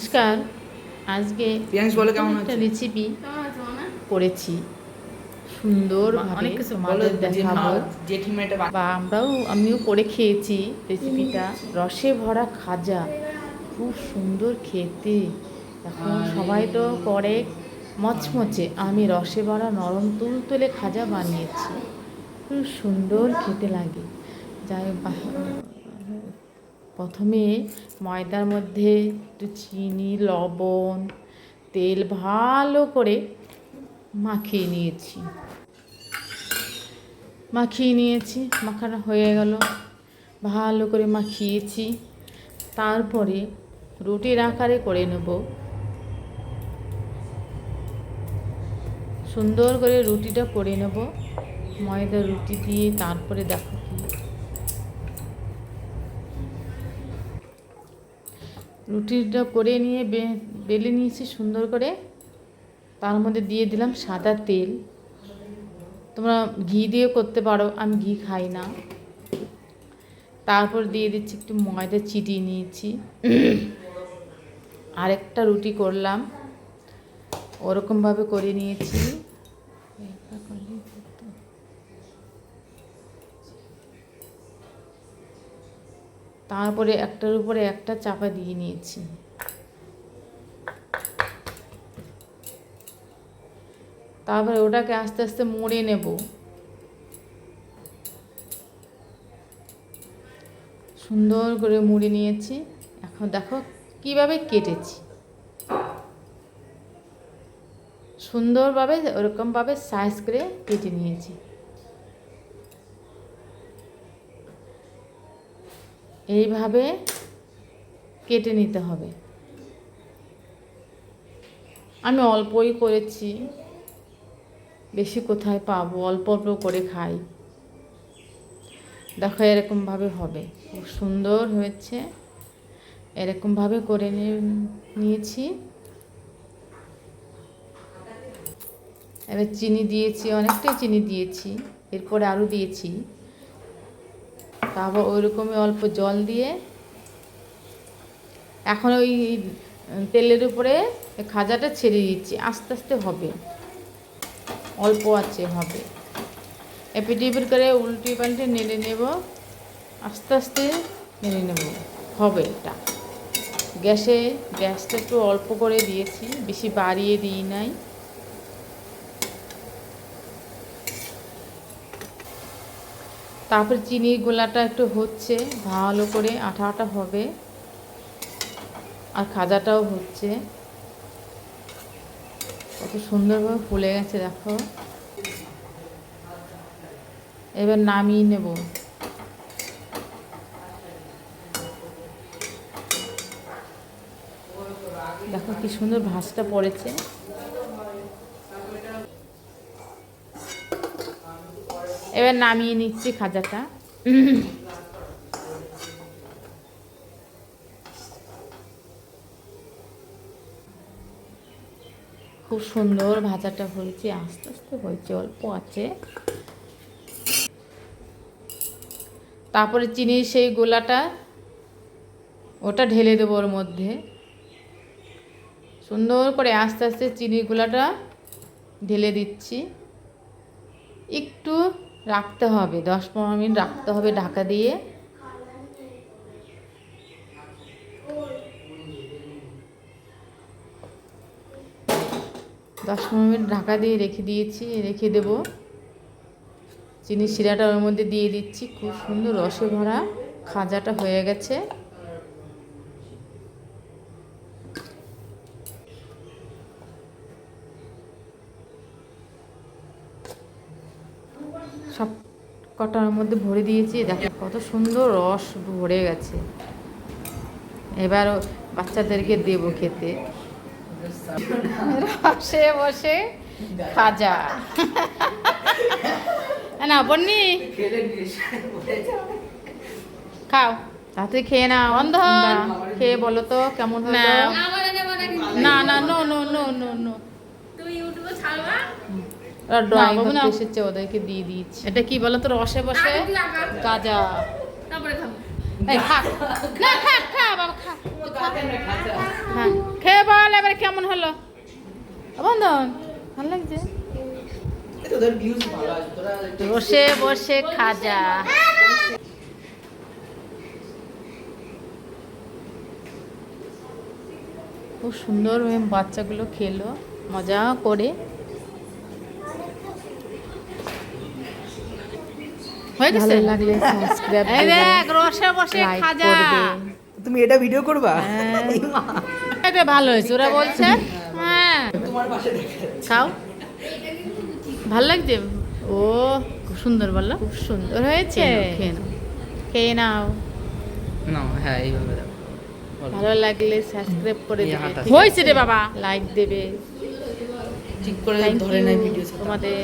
নমস্কার। আজকে বলো কেমন একটা আছো? রেসিপি করেছি। সুন্দর অনেক কিছু দেখাবো। বা আমরাও আমিও করে খেয়েছি রেসিপিটা রসে ভরা খাজা। খুব সুন্দর খেতে। এখন সবাই তো করে মচমচে। আমি রসে ভরা নরম তুলতুলে খাজা বানিয়েছি। খুব সুন্দর খেতে লাগে। যাই প্রথমে ময়দার মধ্যে একটু চিনি, লবণ, তেল ভালো করে মাখিয়ে নিয়েছি। মাখিয়ে নিয়েছি, মাখানো হয়ে গেল। ভালো করে মাখিয়েছি। তারপরে রুটির আকারে করে নেব। সুন্দর করে রুটিটা করে নেব। ময়দা রুটি দিয়ে তারপরে দেখো কি রুটিটা করে নিয়ে বেলে নিয়েছি সুন্দর করে। তার মধ্যে দিয়ে দিলাম সাদা তেল। তোমরা ঘি দিয়ে করতে পারো, আমি ঘি খাই না। তারপর দিয়ে দিচ্ছি একটু ময়দা চিটিয়ে নিয়েছি। আরেকটা রুটি করলাম। ওরকমভাবে করে নিয়েছি। তারপরে একটার উপরে একটা চাপা দিয়ে নিয়েছি। তারপরে ওটাকে আস্তে আস্তে মুড়ে নেব। সুন্দর করে মুড়ে নিয়েছি। এখন দেখো কীভাবে কেটেছি। সুন্দরভাবে, ওরকমভাবে সাইজ করে কেটে নিয়েছি। এইভাবে কেটে নিতে হবে। আমি অল্পই করেছি, বেশি কোথায় পাবো, অল্প অল্প করে খাই। দেখো এরকমভাবে হবে। খুব সুন্দর হয়েছে। এরকমভাবে করে নিয়ে- নিয়েছি। এবার চিনি দিয়েছি, অনেকটাই চিনি দিয়েছি। এরপরে আরও দিয়েছি। তারপর ওই রকমই অল্প জল দিয়ে এখন ওই তেলের উপরে খাজাটা ছেড়ে দিচ্ছি। আস্তে আস্তে হবে। অল্প আছে, হবে। এপিট করে উল্টে পাল্টে নেড়ে নেব। আস্তে আস্তে নেড়ে নেব। হবে এটা। গ্যাসে, গ্যাসটা একটু অল্প করে দিয়েছি। বেশি বাড়িয়ে দিই নাই। তারপর চিনির গোলাটা একটু হচ্ছে, ভালো করে আঠা আঠা হবে। আর খাজাটাও হচ্ছে। কত সুন্দরভাবে ফুলে গেছে, দেখো। এবার নামিয়ে নেব। দেখো কি সুন্দর ভাঁজটা পড়েছে। এবার নামিয়ে নিচ্ছি খাজাটা। খুব সুন্দর ভাজাটা হয়েছে, আস্তে আস্তে হয়েছে, অল্প আছে। তারপরে চিনির সেই গোলাটা, ওটা ঢেলে দেবো ওর মধ্যে। সুন্দর করে আস্তে আস্তে চিনির গোলাটা ঢেলে দিচ্ছি। একটু রাখতে হবে, দশ পনেরো মিনিট রাখতে হবে ঢাকা দিয়ে। দশ পনেরো মিনিট ঢাকা দিয়ে রেখে দিয়েছি, রেখে দেব। চিনি শিরাটা ওর মধ্যে দিয়ে দিচ্ছি, খুব সুন্দর রসে ভরা খাজাটা হয়ে গেছে। সব কটার মধ্যে ভরে দিয়েছি। দেখো কত সুন্দর রস ভরে গেছে। এবার বাচ্চাদেরকে দেবো খেতে। রসে বসে খাজা না বন্নি। খাও। তাড়াতাড়ি খেয়ে না। অন্ধন খেয়ে বলো তো কেমন হলো? না। না no no no no no drawing বাবু না। করতে এসেছে ওদেরকে দিয়ে দিয়েছি। এটা কি বলো তো রসে বসে? গাজা। তারপরে খাব। এই খা। না খা খা বাবা খা। খা। চন্দন ভালো লাগছে তোদের ভিউজ ভালো আছে তোরা একটু- বসে বসে খাজা। খুব সুন্দর বাচ্চাগুলো খেলো মজা করে। হয়ে গেছে? লাগলে সাবস্ক্রাইব এই দেখ রসে বসে খাজা। তুমি এটা ভিডিও করবা? হ্যাঁ। এটা ভালো হয়েছে ওরা বলছে হ্যাঁ। তোমার পাশে দেখে খাও। ভালো লাগছে? ও খুব সুন্দর বলল। খুব সুন্দর। হয়েছে? খেয়ে নাও খেয়ে নাও। না হ্যাঁ এইভাবে ভালো লাগলে সাবস্ক্রাইব করে দেবে। হয়েছে রে বাবা। লাইক দেবে। ঠিক করে ধরে নাই ভিডিও তোমাদের।